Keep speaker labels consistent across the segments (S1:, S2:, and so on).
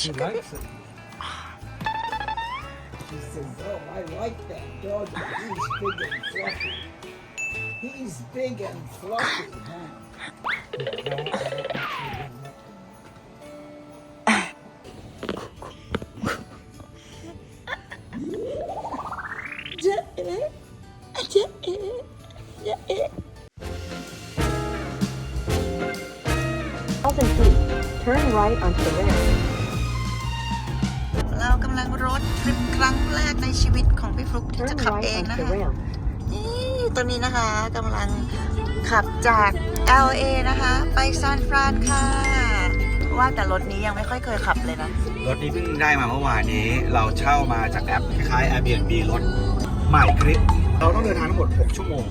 S1: She likes it. She says, "Oh, I like that dog. He's big and fluffy. He's big and fluffy, huh?" Yeah, no, I don't actually give him up to me.
S2: Thousand feet. Turn right onto the ramp.
S3: ริปครั้งแรกในชีวิตของพี่ฟลุกที่
S2: Turn
S3: จะขับ
S2: right
S3: เอง
S2: onto
S3: นะ
S2: the
S3: คะ
S2: ramp.
S3: นี่ตัวนี้นะคะกำลังขับจาก LA นะคะ ไปซานฟรานค่ะ ว่าแต่รถนี้ยังไม่ค่อยเคยขับเลยนะ
S4: รถนี้เพิ่งได้มาเมื่อวานนี้ เราเช่ามาจากแอปคล้ายๆ Airbnb รถใหม่คลิป เราต้องเดินทางทั้งหมด 6 ชั่วโมง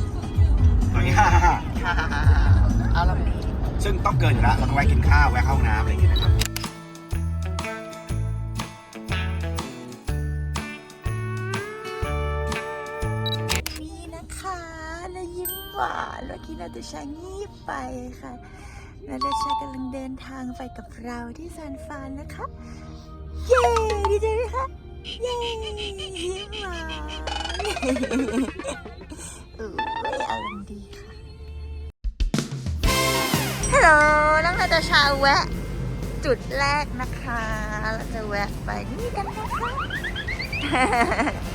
S4: ตอนนี้
S3: ค่ะเอาลำนี้
S4: ซึ่งต้องเกินอยู่แล้วเราต้องแวะกินข้าวแวะเข้าห้องน้ำอะไรอย่างเงี้ยนะครับ
S3: นเมื่อกี้นาตาชางีบไปค่ะนาตาชากำลังเดินทางไปกับเราที่ซานฟานนะคะ เย้ดีใจไหมคะเย้ยิ้มหวานเอออารมณ์ดีค่ะฮัลโหลน้องนาตาชาแวะ จุดแรกนะคะ เราจะแวะไปนี่กันนะคะ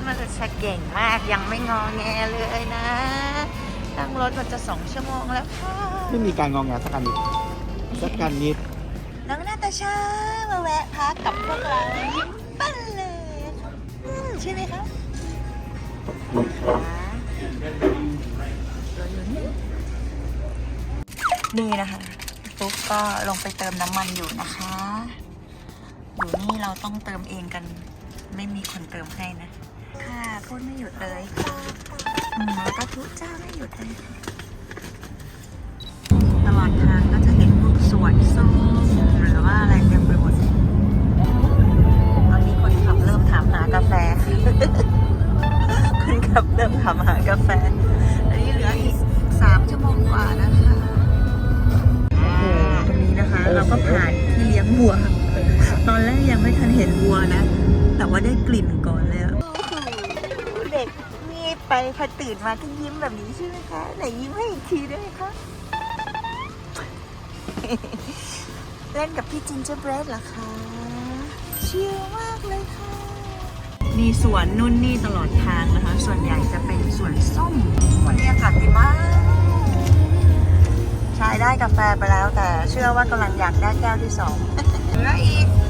S3: น้องนาตาชาเก่งมากยังไม่งอแงเลยนะนั่งรถมันจะสองชั่วโมงแล้วค่ะ
S4: ไม่มีการงองแงสักการนิดสักการนิด
S3: น้องนาตาชามาแวะพักกับพวกเรายิ้มปั้นเลยอืมใช่ไหมคะนี่นะคะปุ๊กก็ลงไปเติมน้ำมันอยู่นะคะ อยู่นี่เราต้องเติมเองกัน ไม่มีคนเติมให้นะ ค่ะพูดไม่หยุดเลยอืมแล้วก็ทุจ้าไม่หยุดเลย ตลอดทางก็จะเห็นพวกสวนส้มหรือว่าอะไรเต็มไปหมดตอนนี้คนขับเริ่มถามหากาแฟ คนขับเริ่มถามหากาแฟ อันนี้เหลืออีกสามชั่วโมงกว่านะคะตรงนี้นะคะ เราก็ผ่านที่เลี้ยงวัว ตอนแรกยังไม่ทันเห็นวัวนะ แต่ว่าได้กลิ่นก่อนเลยอะ ไปพอตื่นมาก็ยิ้มแบบนี้ใช่ไหมคะ ไหนยิ้มให้อีกทีได้ไหมคะ เล่นกับพี่จินเจอร์เบรดเหรอคะชิลมากเลยค่ะ มีสวนนุ่นนี่ตลอดทางนะคะ ส่วนใหญ่จะเป็นสวนส้มวันนี้อากาศดีมากชายได้กาแฟไปแล้วแต่เชื่อว่ากำลังอยากได้แก้วที่สองเหลืออีกเกื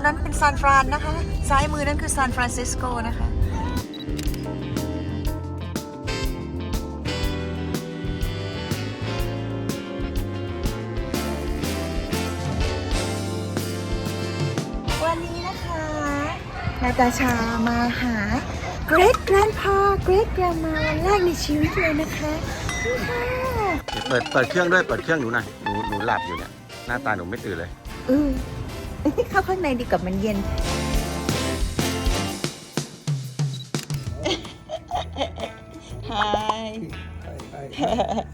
S3: รงนั้นเป็นซานฟรานนะคะ ซ้ายมือนั่นคือซานฟรานซิสโกนะคะวันนี้นะคะนาตาชามาหา Great Grandpa Great Grandma วันแรกในชีวิตเลยนะคะนี่ค่ะ
S4: เปิดเปิดเครื่องด้วยเปิดเครื่องหนูหน่อยหนูหนูหลับอยู่เนี่ยหน้าตาหนูไม่ตื่นเลย
S3: เออ เข้าข้างในดีกว่ามันเย็น Hi
S1: Hey, hey,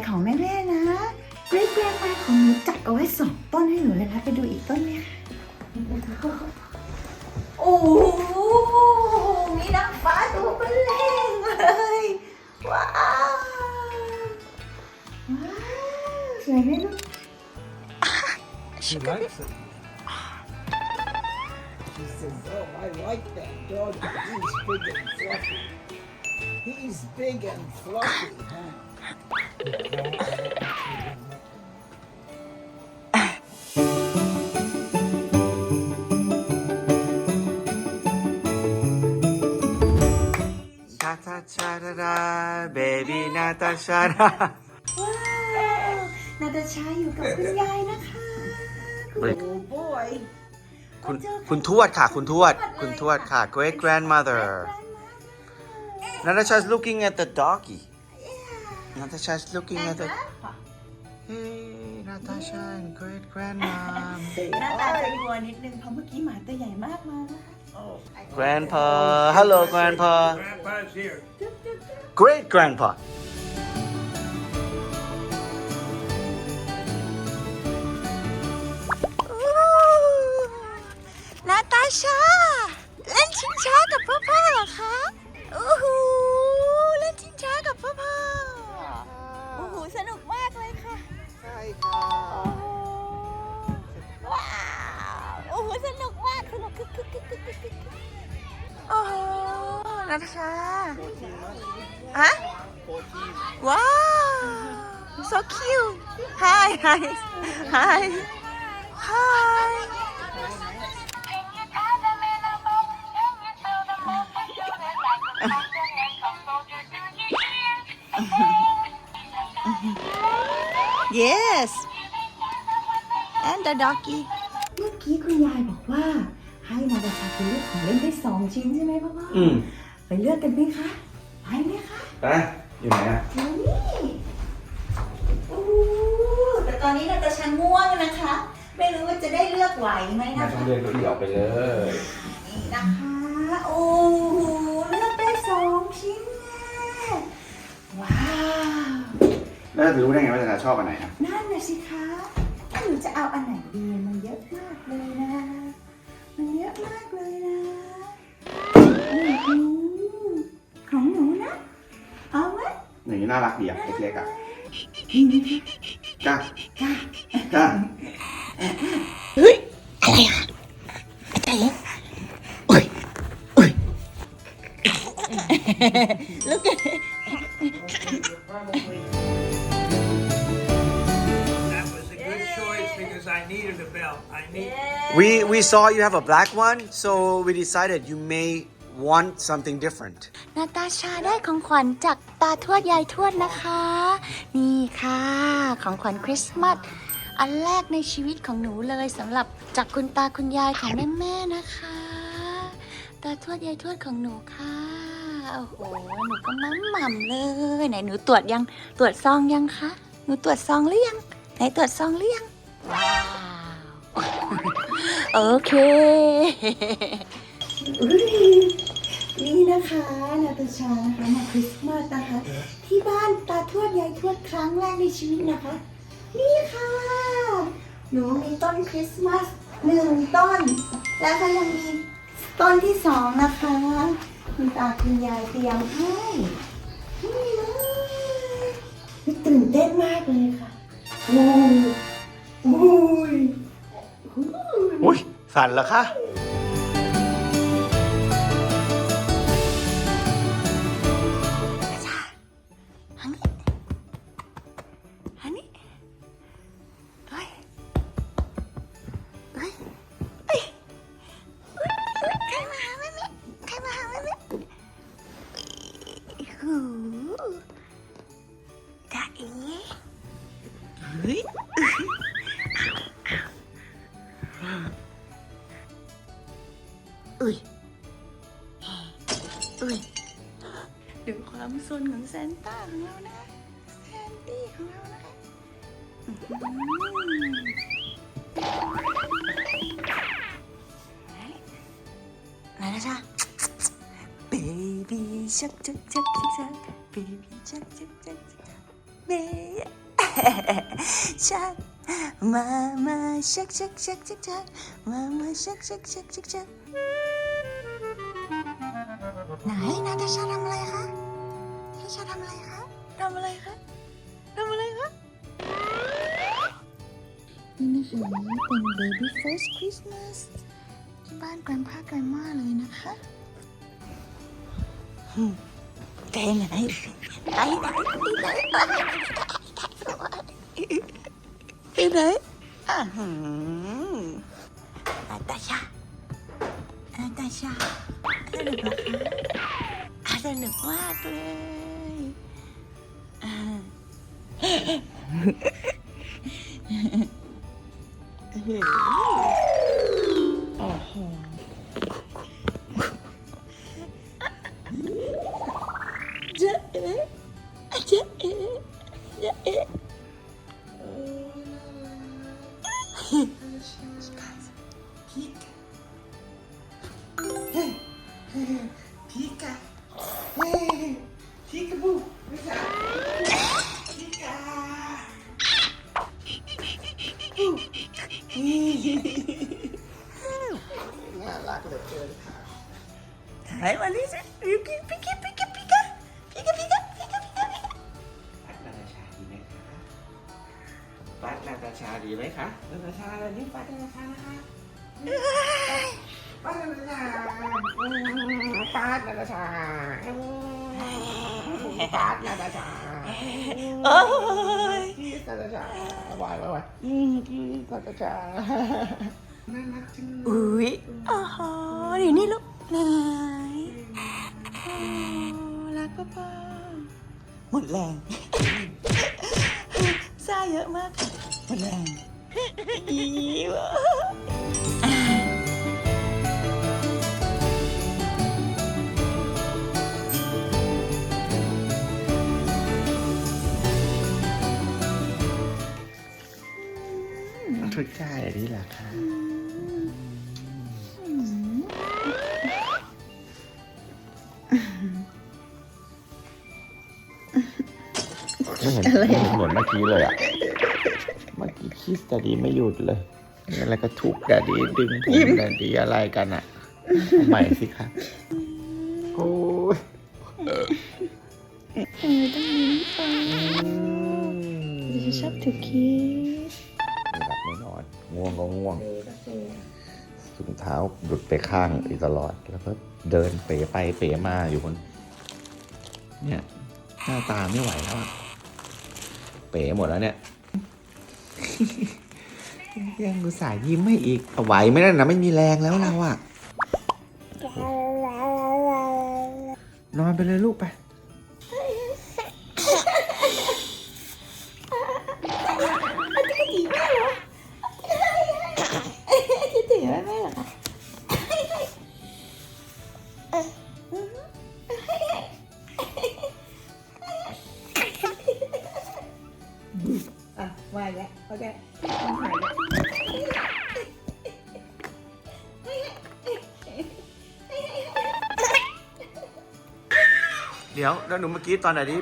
S3: คุณยายของแม่แม่นะ Great Grandma ของหนูจัดเอาไว้สองต้นให้หนูเลยนะไปดูอีกต้นไหมคะโอ้โหมีนางฟ้าตัวเบลเลงเลยว้าวว้าวสวยไหมลูก
S1: She likes it. She says, "Oh, I like that dog. He's big and fluffy. He's big and fluffy, huh?" ชาตา
S4: ชาดาาเบบีนาตาชาดา
S3: ว้าวนาตาชาอยู่กับคุณยายนะคะ
S1: โอ้โบย
S4: คุณคุณทวดค่ะ คุณทวด คุณทวดค่ะ great grandmother Natasha's looking at the doggy Natasha's looking at the Hey Natasha and great grandmom
S3: หน้าตาจะกลัวนิดนึงเพราะเมื่อกี้หมาตัวใหญ่มากมานะคะ
S4: Grandpa hello grandpa
S5: Grandpa's here.
S4: great grandpa
S3: นาตาชาเล่นชิงช้ากับพ่อพ่อเหรอคะ โอ้โห นาตาชาฮะว้าว so cute hi hi hi hi yes and the doggy เมื่อกี้คุณยายบอกว่า ให้นาตาชาไปเลือกของเล่นได้สองชิ้นใช่ไหมพ่อพ่อ
S4: อืม
S3: ไปเลือกกันไหมคะไปไหมคะ
S4: ไปอยู่ไหนอะ
S3: นี่โอ้แต่ตอนนี้นาตาชาง่วงนะคะ ไม่รู้ว่าจะได้เลือกไหวไหม
S4: แม่
S3: นะ
S4: ต้อ
S3: คะ
S4: งเดินเก้าอี้ออกไปเลย
S3: นี่นะคะโอ้โหเลือกได้สองชิ้นแน่ว้าว
S4: แล้วจะรู้ได้ไงว่าจะชอบอันไหนอะ
S3: นั่นน่ะสิคะหนูจะเอาอันไหนดีมันเยอะมากเลยนะ มันเยอะมากเลยนะ หม
S4: อย่างนี้น่ารักดีอะเล็กๆอะ
S3: นี่นะคะ
S4: จ้าจ้า
S5: That was a good choice because I needed a belt. I need.
S4: we we saw you have a black one so we decided you may want something different
S3: นาตาชาได้ของขวัญจากตาทวดยายทวดนะคะ นี่ค่ะ ของขวัญคริสต์มาสอันแรกในชีวิตของหนูเลยสำหรับจากคุณตาคุณยายของแม่ๆนะคะ ตาทวดยายทวดของหนูค่ะโอ้โหหนูก็มั่มหม่ำเลยไหนหนูตรวจยังตรวจซองยังคะหนูตรวจซองหรือยังไหนตรวจซองหรือยังว้าวโอเค นี่นะคะนาตาชานะคะมาคริสต์มาสนะคะ ที่บ้านตาทวดยายทวดครั้งแรกในชีวิตนะคะ นี่ค่ะ หนูมีต้นคริสต์มาสหนึ่งต้น แล้วก็ยังมีต้นที่สองนะคะคุณตาคุณยายเตรียมให้นี่เลยตื่นเต้นมากเลยค่ะโอ้ยโอ้ยโอ้ย
S4: อุ้ยสั่นเหรอคะ
S3: ฮ้ยอุ้ยอุ้ยดูความซนของแซนต้าของเรานะแซนตี้ของเรานะคะอื้อหือไหนนะจ๊ะ baby shark shark shark shark baby shark shark shark baby shark mama shark shark shark shark shark mama shark shark shark shark shark ไหนนาตาชาทำอะไรคะนาตาชาทำอะไรคะทำอะไรคะทำอะไรคะนี่นะคะเป็น baby first Christmas ที่บ้านแกรนพ่าแกรนม่าเลยนะคะอืมไปไหนไปไหนไปไหน ไปไหนอ่าหืมนาตาชานาตาชาสนุกเหรอคะอะสนุกมากเลยอ่าโอ้โห
S1: น่ารักเหลือเกินค่ะ
S3: ถ่ายมาลิสิปิกปิกปิกปิกปิกปิกปิกปิกปิก
S4: ปัดนาตาชาดีไหมคะปัดนาตาชาดีไหมคะ
S1: นาตาชานี่ปัดนาตาชานะคะปัดนาตาชาปัดนาตาชาปัดนาตาชา
S3: โอ้ย
S1: กีสนาตาชาวายวายวายกีสนาตาชาน่ารักจังเลย
S3: อุ้ยอ๋ออยู่นี่ลูกไหนโอ้รักป้าป้าหมดแรงซ่าเยอะมากค่ะหมดแรงอีวะ
S4: ทุกใจอันนี้แหละค่ะไม่เห็นไม่เห็นเหมือนเมื่อกี้เลยอะ เมื่อกี้คิสแต่ดีไม่หยุดเลยอะไรก็ทุบแต่ดีดึงผมแต่ดีอะไรกันอะเอาใหม่สิคะโอ้ย
S3: เออต้องยิ้มไปดิฉันชอบถูกคิส
S4: ง่วงก็ง่วงถุงเท้าหลุดไปข้างอีกตลอด แล้วก็เดินเป๋ไปเป๋มาอยู่คน เนี่ยหน้าตาไม่ไหวแล้วอะเป๋หมดแล้วเนี่ยยังอุตส่าห์ยิ้มให้อีกเอาไหวไหมนั่นนะไม่มีแรงแล้วเราอะนอนไปเลยลูกไป
S3: มา
S1: อีกแล้วโอเค
S4: เดี๋ยวแล้วหนูเมื่อกี้ตอนไหนดิ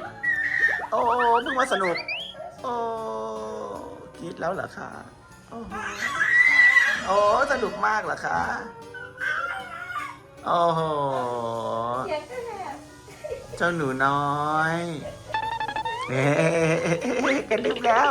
S4: โอ้เพิ่งมาสนุก โอ้กรีดแล้วเหรอคะโอ้โอ้สนุกมากเหรอคะโอ้โหเจ้าหนูน้อยเอ๊ะกันลืมแล้ว